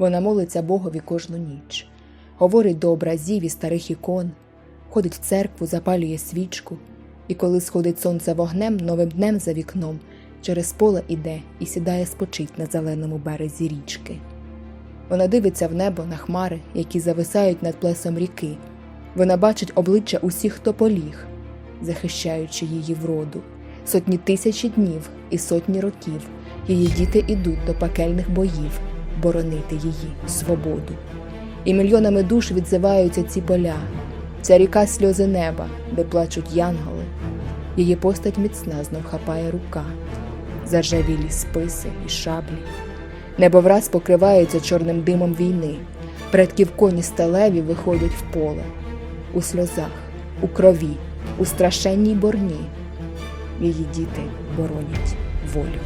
Вона молиться Богові кожну ніч, говорить до образів і старих ікон, ходить в церкву, запалює свічку, і коли сходить сонце вогнем, новим днем за вікном, через поле іде і сідає спочить на зеленому березі річки. Вона дивиться в небо на хмари, які зависають над плесом ріки. Вона бачить обличчя усіх, хто поліг, захищаючи її вроду. Сотні тисячі днів і сотні років її діти ідуть до пекельних боїв боронити її свободу. І мільйонами душ відзиваються ці поля, ця ріка сльози неба, де плачуть янголи. Її постать міцна знов хапає рука, заржавілі списи і шаблі. Небо враз покривається чорним димом війни. Предків коні сталеві виходять в поле, у сльозах, у крові, у страшенній борні. Її діти боронять волю.